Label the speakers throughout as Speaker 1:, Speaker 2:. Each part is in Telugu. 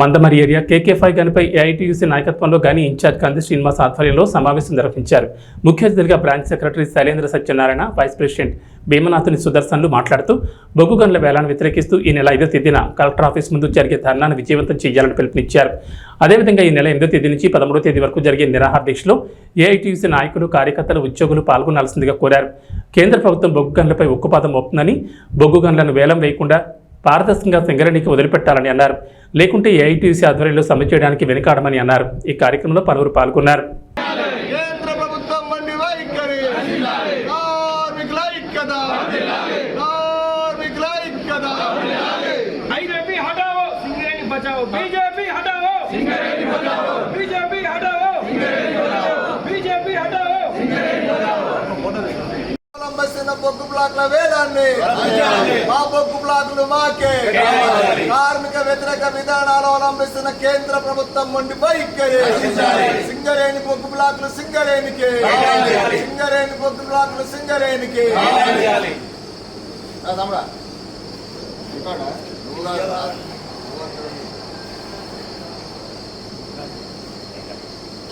Speaker 1: మందమరి ఏరియా కేకే ఫైవ్ గన్పై ఏఐటీయూసీ నాయకత్వంలో గాని ఇన్ఛార్జ్ కంది శ్రీనివాస్ ఆధ్వర్యంలో సమావేశం నిర్వహించారు. ముఖ్య అతిథిగా branch secretary Shailendra Satyanarayana vice president Bheemanathuni సుదర్శన్లు మాట్లాడుతూ బొగ్గు గన్ల వేలాన్ని వ్యతిరేకిస్తూ ఈ నెల ఐదో తేదీన కలెక్టర్ ఆఫీస్ ముందు జరిగే ధర్నాను విజయవంతం చేయాలని పిలుపునిచ్చారు. అదేవిధంగా ఈ నెల ఎనిమిదో తేదీ నుంచి పదమూడో తేదీ వరకు జరిగే నిరాహార దీక్షలో ఏఐటీయూసీ నాయకులు కార్యకర్తలు ఉద్యోగులు పాల్గొనాల్సిందిగా కోరారు. కేంద్ర ప్రభుత్వం బొగ్గు గనులపై ఉక్కుపాదం మోపుతుందని బొగ్గు గన్లను వేలం వేయకుండా పారదర్శకంగా సింగరేణికి వదిలిపెట్టాలని అన్నారు. లేకుంటే ఏఐటీసీ ఆధ్వర్యంలో సమ్మె చేయడానికి వెనుకాడమని అన్నారు. ఈ కార్యక్రమంలో పలువురు పాల్గొన్నారు.
Speaker 2: కేంద్ర ప్రభుత్వం అవలంబిస్తున్న బొగ్గు బ్లాక్ల వేదాన్ని మా బొగ్గు బ్లాకులు మాకే. కార్మిక వ్యతిరేక విధానాలు అవలంబిస్తున్న కేంద్ర ప్రభుత్వం మొండి వైఖరి. సింగరేణి బొగ్గు బ్లాకులు సింగరేణికి. సింగరేణి బొగ్గు బ్లాకులు సింగరేణికి. తమ్ముడా?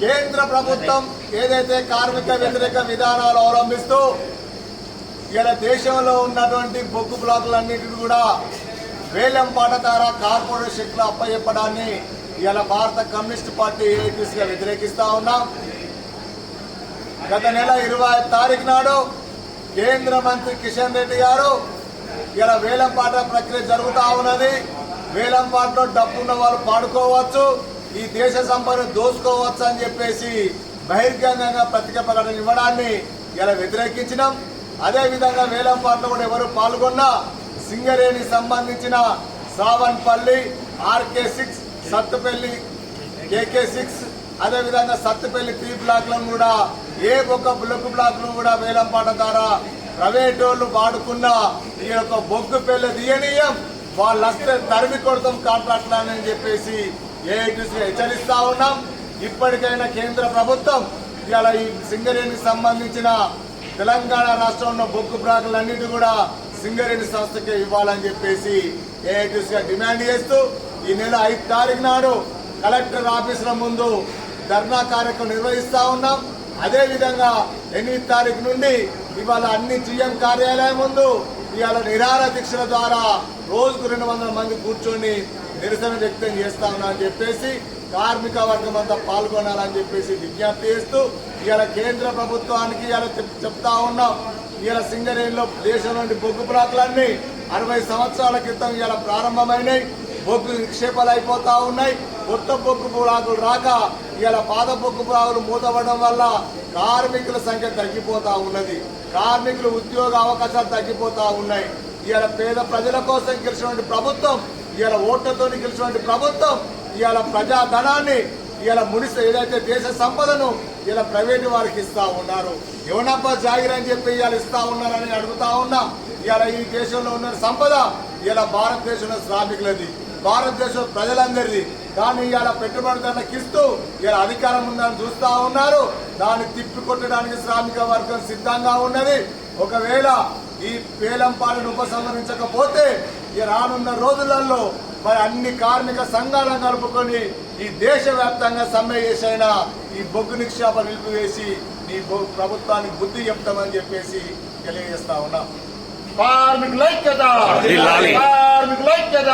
Speaker 2: కేంద్ర ప్రభుత్వం ఏదైతే కార్మిక వ్యతిరేక విధానాలు అవలంబిస్తూ ఇలా దేశంలో ఉన్నటువంటి బొగ్గు బ్లాకులన్నింటినీ కూడా వేలం పాట ద్వారా కార్పొరేట్ శక్తులు అప్పచెప్పడాన్ని ఇలా భారత కమ్యూనిస్ట్ పార్టీ ఏఐటీసీగా వ్యతిరేకిస్తా ఉన్నాం. గత నెల ఇరవై తారీఖు నాడు కేంద్ర మంత్రి కిషన్ రెడ్డి గారు ఇలా వేలం పాట ప్రక్రియ జరుగుతూ ఉన్నది. వేలం పాటలో డబ్బు ఉన్న వాళ్ళు పాడుకోవచ్చు ఈ దేశ సంపదను దోచుకోవచ్చు అని చెప్పేసి బహిర్గంగా పత్రిక ప్రకటన ఇవ్వడాన్ని ఇలా వ్యతిరేకించినాం. అదేవిధంగా విధంగా కూడా ఎవరు పాల్గొన్నా సింగరేణి సంబంధించిన Savanpalli RK six Sathupalli KK six అదేవిధంగా సత్తుపల్లి టీ బ్లాక్లను కూడా ఏ ఒక్క బ్లొక్ బ్లాక్ను కూడా వేలంపాట ద్వారా ప్రైవేట్ వాళ్ళు వాడుకున్న ఈ యొక్క బొగ్గు పెళ్ళి తీయనీయం వాళ్ళంతా తరిమి కొడతాం కాంట్రాక్ట్లని చెప్పేసి ఏఐటీసీ హెచ్చరిస్తా ఉన్నాం. ఇప్పటికైనా కేంద్ర ప్రభుత్వం ఇవాళ ఈ సింగరేణికి సంబంధించిన తెలంగాణ రాష్ట్రంలో బొగ్గు బ్లాకులన్నిటి కూడా సింగరేణి సంస్థకే ఇవ్వాలని చెప్పేసి ఏఐటీసీగా డిమాండ్ చేస్తూ ఈ నెల ఐదు తారీఖు నాడు కలెక్టర్ ఆఫీసుల ముందు ధర్నా కార్యక్రమం నిర్వహిస్తా ఉన్నాం. అదేవిధంగా ఎనిమిది తారీఖు నుండి ఇవాళ అన్ని జీఎం కార్యాలయం ముందు ఇవాళ నిరాహార దీక్షల ద్వారా రోజుకు రెండు వందల మంది కూర్చొని నిరసన వ్యక్తం చేస్తా ఉన్నా అని చెప్పేసి కార్మిక వర్గం అంతా పాల్గొనాలని చెప్పేసి విజ్ఞప్తి చేస్తూ ఇవాళ కేంద్ర ప్రభుత్వానికి ఇవాళ చెప్- చెప్తా ఉన్నాం. ఇవాళ సింగరేణిలో దేశంలోని బొగ్గు బ్లాక్లన్నీ అరవై సంవత్సరాల క్రితం ఇవాళ ప్రారంభమైనాయి. బొగ్గు నిక్షేపాలు అయిపోతా ఉన్నాయి. కొత్త బొగ్గు బ్లాకులు రాక ఇవాళ పాత బొగ్గు బ్లాకులు మూతపడడం వల్ల కార్మికుల సంఖ్య తగ్గిపోతా ఉన్నది. కార్మికుల ఉద్యోగ అవకాశాలు తగ్గిపోతా ఉన్నాయి. ఇవాళ పేద ప్రజల కోసం గెలిచినటువంటి ప్రభుత్వం ఇవాళ ఓట్లతో గెలిచినటువంటి ప్రభుత్వం ఇవాళ ప్రజా ధనాన్ని ఇవాళ ముడిస ఏదైతే దేశ సంపదను ఇలా ప్రైవేటు వారికి ఇస్తా ఉన్నారు. యువనప్ప జాగిర్ అని చెప్పి ఇవాళ ఇస్తా ఉన్నారని అడుగుతా ఉన్నా. ఇవాళ ఈ దేశంలో ఉన్న సంపద ఇలా భారతదేశంలో శ్రామికులది భారతదేశం ప్రజలందరిది. కానీ ఇవాళ పెట్టుబడిదారులకు ఇస్తూ ఇలా అధికారం ఉందని చూస్తా ఉన్నారు. దాన్ని తిప్పి కొట్టడానికి శ్రామిక వర్గం సిద్ధంగా ఉన్నది. ఒకవేళ ఈ పేలం ఉపసంహరించకపోతే ఈ రానున్న రోజులలో మరి అన్ని కార్మిక సంఘాలను కలుపుకొని ఈ దేశవ్యాప్తంగా సమ్మె చేసైనా ఈ బొగ్గు నిక్షేప నిలిపివేసి నీ ప్రభుత్వానికి బుద్ధి చెప్తామని చెప్పేసి తెలియజేస్తా ఉన్నాం. కార్మికుల ఐక్యత కార్మికుల ఐక్యత